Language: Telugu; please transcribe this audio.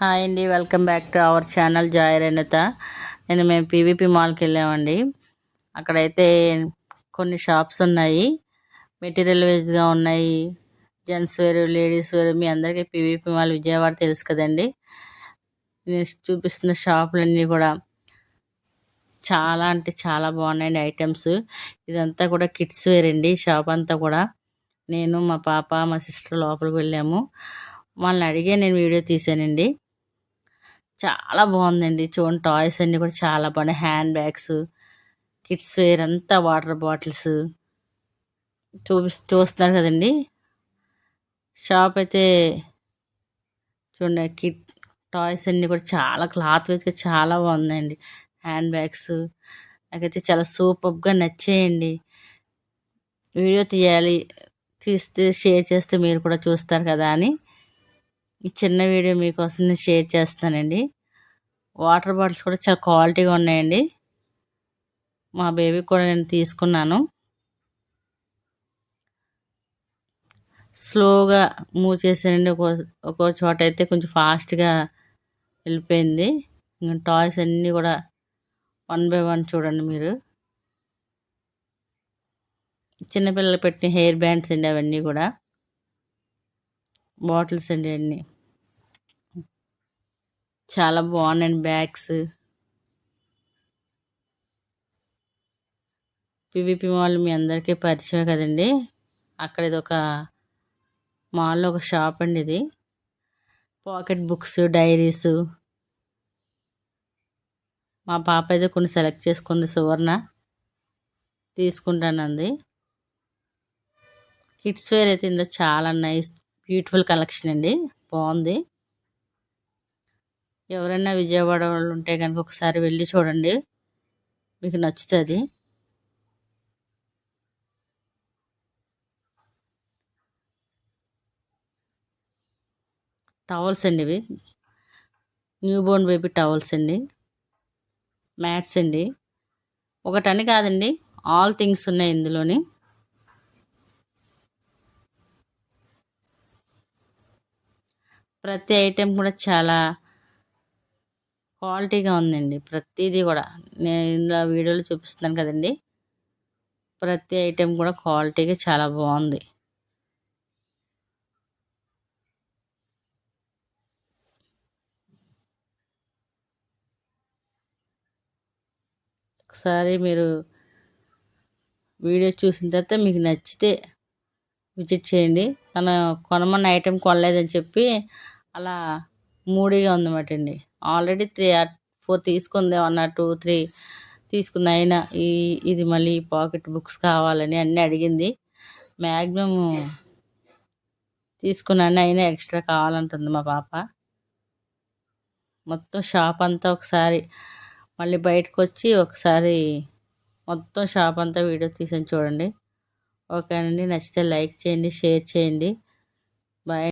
హాయ్ అండి welcome back to our channel joy రేణుత. నేను మేము పీవీపీ మాల్కి వెళ్ళామండి. అక్కడైతే కొన్ని షాప్స్ ఉన్నాయి. మెటీరియల్ వేజ్గా ఉన్నాయి. జెంట్స్ వేరు లేడీస్ వేరు. మీ అందరికీ పీవీపీ మాల్ విజయవాడ తెలుసు కదండి. నేను చూపిస్తున్న షాపులన్నీ కూడా చాలా అంటే చాలా బాగున్నాయండి ఐటమ్స్. ఇదంతా కూడా కిడ్స్ వేర్ అండి షాప్ అంతా కూడా. నేను మా పాప మా సిస్టర్ లోపలికి వెళ్ళాము. వాళ్ళని అడిగే నేను వీడియో తీసానండి. చాలా బాగుందండి. చూడండి టాయ్స్ అన్నీ కూడా చాలా బాగున్నాయి. హ్యాండ్ బ్యాగ్స్ కిడ్స్ వేర్ అంతా వాటర్ బాటిల్స్ చూపి చూస్తున్నారు కదండి. షాప్ అయితే చూడండి కిట్ టాయ్స్ అన్నీ కూడా చాలా క్లాత్ అయితే చాలా బాగుందండి. హ్యాండ్ బ్యాగ్స్ నాకైతే చాలా సూపర్గా నచ్చేయండి. వీడియో తీయాలి తీస్తే షేర్ చేస్తే మీరు కూడా చూస్తారు కదా అని. ఈ చిన్న వీడియో మీకోసం నేను షేర్ చేస్తానండి. వాటర్ బాటిల్స్ కూడా చాలా క్వాలిటీగా ఉన్నాయండి. మా బేబీకి కూడా నేను తీసుకున్నాను. స్లోగా మూవ్ చేసానండి ఒక్కో ఒక్కో చోట అయితే కొంచెం ఫాస్ట్గా వెళ్ళిపోయింది. ఇంకా టాయ్స్ అన్నీ కూడా వన్ బై వన్ చూడండి మీరు. చిన్నపిల్లలు పెట్టిన హెయిర్ బ్యాండ్స్ అండి అవన్నీ కూడా. బాటిల్స్ అండి అన్నీ. చాలా బాగున్నాయండి బ్యాగ్స్. పివిపి మాల్ మీ అందరికీ పరిచయం కదండి. అక్కడ ఇది ఒక మాల్లో ఒక షాప్ అండి ఇది. Pocket books diaries. మా పాప అయితే కొన్ని సెలెక్ట్ చేసుకుంది సువర్ణ. తీసుకుంటానంది. కిడ్స్ వేర్ అయితే ఇందులో చాలా నైస్ బ్యూటిఫుల్ కలెక్షన్ అండి. బాగుంది. ఎవరైనా విజయవాడ వాళ్ళు ఉంటే కనుక ఒకసారి వెళ్ళి చూడండి. మీకు నచ్చుతుంది. టవల్స్ అండి ఇవి. న్యూ బోర్న్ బేబీ టవల్స్ అండి. మ్యాట్స్ అండి. ఒకటని కాదండి ఆల్ థింగ్స్ ఉన్నాయి ఇందులోని. ప్రతి ఐటెం కూడా చాలా క్వాలిటీగా ఉందండి. ప్రతిదీ కూడా. నేను ఇందులో వీడియోలో చూపిస్తున్నాను కదండి. ప్రతి ఐటెం కూడా క్వాలిటీగా చాలా బాగుంది. ఒకసారి మీరు వీడియో చూసిన తర్వాత మీకు నచ్చితే విజిట్ చేయండి. తను కొనమన్న ఐటెం కొనలేదని చెప్పి అలా మూడీగా ఉందన్నమాట అండి. ఆల్రెడీ త్రీ ఫోర్ తీసుకుంది వన్ ఆర్ టూ త్రీ తీసుకుంది. అయినా ఈ ఇది మళ్ళీ పాకెట్ బుక్స్ కావాలని అన్నీ అడిగింది. మ్యాక్సిమం తీసుకున్నాను అయినా ఎక్స్ట్రా కావాలంటుంది మా పాప. మొత్తం షాప్ అంతా ఒకసారి మళ్ళీ బయటకు వచ్చి ఒకసారి మొత్తం షాప్ అంతా వీడియో తీసాను చూడండి. ఓకేనండి నచ్చితే లైక్ చేయండి షేర్ చేయండి. బాయ్.